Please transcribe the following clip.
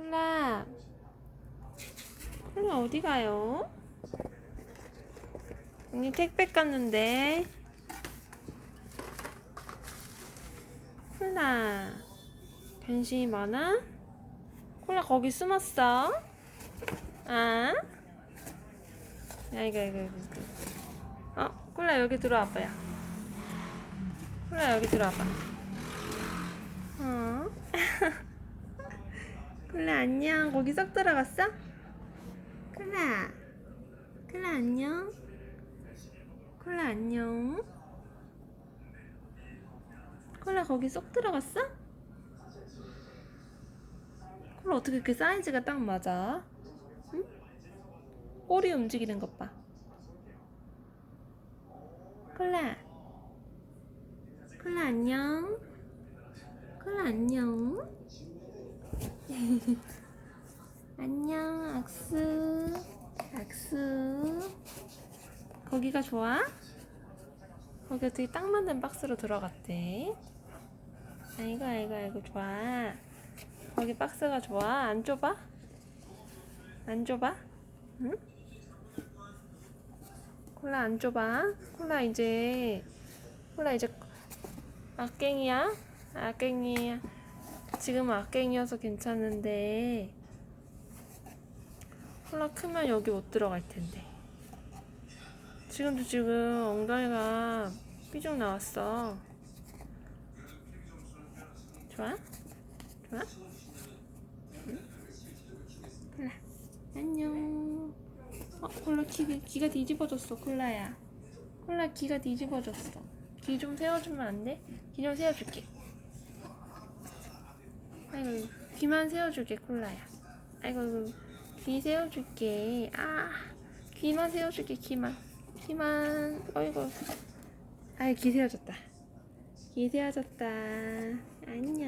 콜라. 콜라 어디 가요? 언니 택배 갔는데. 콜라. 관심이 많아? 콜라 거기 숨었어? 아? 야 이거 이거 이거. 이거. 어? 콜라 여기 들어와 봐요. 콜라 여기 들어와 봐. 어? 콜라 안녕. 거기 쏙 들어갔어? 콜라. 콜라 안녕. 콜라 안녕. 콜라 거기 쏙 들어갔어? 콜라 어떻게 그 사이즈가 딱 맞아? 응? 꼬리 움직이는 것 봐. 콜라. 콜라 안녕. 콜라 안녕. 안녕 악수. 악수. 거기가 좋아? 거기 어떻게 딱 맞는 박스로 들어갔대. 아이고 아이고 아이고 좋아. 거기 박스가 좋아? 안 좁아? 안 좁아? 응? 콜라 안 좁아? 콜라 이제 콜라 이제 악갱이야? 악갱이야. 지금 악갱이어서 괜찮은데 콜라 크면 여기 못 들어갈 텐데. 지금도 지금 엉덩이가 삐죽 나왔어. 좋아? 좋아? 응? 콜라 안녕. 어 콜라 귀, 귀가 뒤집어졌어 콜라야. 콜라 귀가 뒤집어졌어. 귀 좀 세워주면 안 돼? 귀 좀 세워줄게. 아이고 귀만 세워줄게 콜라야. 아이고 귀 세워줄게. 아 귀만 세워줄게 귀만. 귀만. 어이구. 아이 귀 세워졌다. 귀 세워졌다. 안녕.